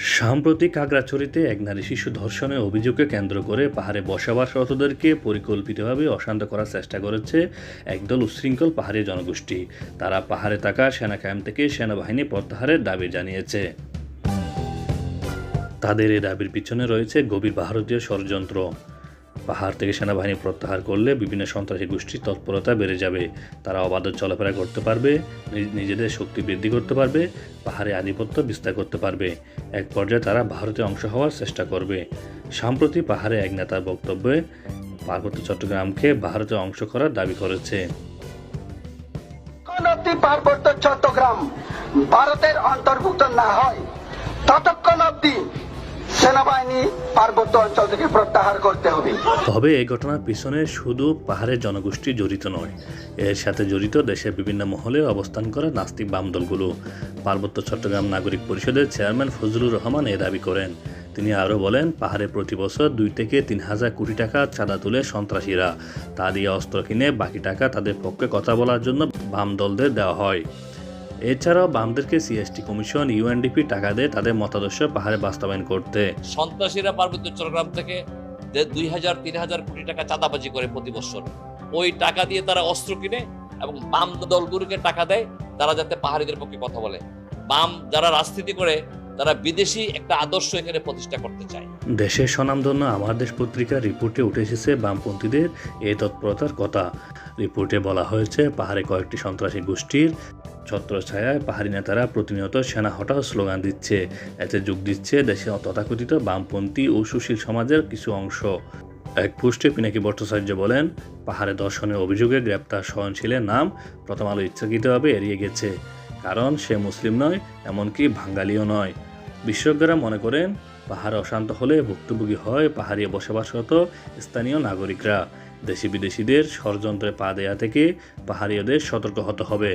সাম্প্রতিক খাগড়াছড়িতে এক নারী শিশু ধর্ষণের অভিযোগকে কেন্দ্র করে পাহাড়ে বসবাসরতদেরকে পরিকল্পিতভাবে অশান্ত করার চেষ্টা করেছে একদল উচ্ছৃঙ্খল পাহাড়ি জনগোষ্ঠী। তারা পাহাড়ে থাকা সেনা ক্যাম্প থেকে সেনাবাহিনী প্রত্যাহারের দাবি জানিয়েছে। তাদের এই দাবির পিছনে রয়েছে গভীর ভারতীয় ষড়যন্ত্র। পাহাড় থেকে সেনাবাহিনী প্রত্যাহার করলে বিভিন্ন সন্ত্রাসী গোষ্ঠীর তৎপরতা বেড়ে যাবে। তারা অবাধ চলাফেরা করতে পারবে, নিজ- নিজেদের শক্তি বৃদ্ধি করতে পারবে, পাহাড়ে আধিপত্য বিস্তার করতে পারবে। এক পর্যায়ে তারা ভারতে অংশ হওয়ার চেষ্টা করবে। সম্প্রতি পাহাড়ে এক নেতার বক্তব্যে পার্বত্য চট্টগ্রামকে ভারতে অংশ করার দাবি করেছে। পার্বত্য চট্টগ্রাম ভারতের অন্তর্ভুক্ত না হয়, ততক্ষণ অব্দি সেনাবাহিনী পার্বত্য অঞ্চল থেকে প্রত্যাহার করতে হবে। তবে এই ঘটনার পিছনে শুধু পাহাড়ের জনগোষ্ঠী জড়িত নয়, এর সাথে জড়িত দেশের বিভিন্ন মহলে অবস্থান করা নাস্তিক বাম দলগুলো। পার্বত্য চট্টগ্রাম নাগরিক পরিষদের চেয়ারম্যান ফজলুর রহমান এ দাবি করেন। তিনি আরও বলেন, পাহাড়ে প্রতি বছর দুই থেকে তিন হাজার কোটি টাকা চাঁদা তুলে সন্ত্রাসীরা। তা দিয়ে অস্ত্র কিনে বাকি টাকা তাদের পক্ষে কথা বলার জন্য বাম দলদের দেওয়া হয়। এছাড়াও বামদেরকে সিএসটি কমিশন ইউএনডিপি টাকা দেয় তাদের মতাদর্শ পাহাড়ে বাস্তবায়ন করতে। সন্ত্রাসীরা পার্বত্য চট্টগ্রাম থেকে যে দুই হাজার তিন হাজার কোটি টাকা চাঁদাবাজি করে প্রতি বছর ওই টাকা দিয়ে তারা অস্ত্র কিনে এবং বাম দলগুলোকে টাকা দেয় তারা যাতে পাহাড়িদের পক্ষে কথা বলে। বাম যারা রাজনীতি করে তারা বিদেশি একটা আদর্শ এখানে প্রতিষ্ঠা করতে চায়। দেশের স্বনামধন্য আমার দেশ পত্রিকার রিপোর্টে উঠে এসেছে বামপন্থীদের এই তৎপরতার কথা। রিপোর্টে বলা হয়েছে পাহাড়ে কয়েকটি সন্ত্রাসী গোষ্ঠীর ছত্রছায়ায় পাহাড়ি নেতারা প্রতিনিয়ত সেনা হটাও স্লোগান দিচ্ছে। এতে যোগ দিচ্ছে দেশের তথাকথিত বামপন্থী ও সুশীল সমাজের কিছু অংশ। এক পোস্টে পিনাকি ভট্টাচার্য বলেন, পাহাড়ে দর্শনের অভিযোগে গ্রেপ্তার সহনশীলের নাম প্রথম আলো ইচ্ছাকৃতভাবে এড়িয়ে গেছে। কারণ সে মুসলিম নয়, এমনকি বাঙালিও নয়। বিশেষজ্ঞরা মনে করেন, পাহাড় অশান্ত হলে ভুক্তভোগী হয় পাহাড়ে বসবাসরত স্থানীয় নাগরিকরা। দেশি বিদেশিদের ষড়যন্ত্রে পা দেয়া থেকে পাহাড়িয়াদের সতর্ক হতে হবে।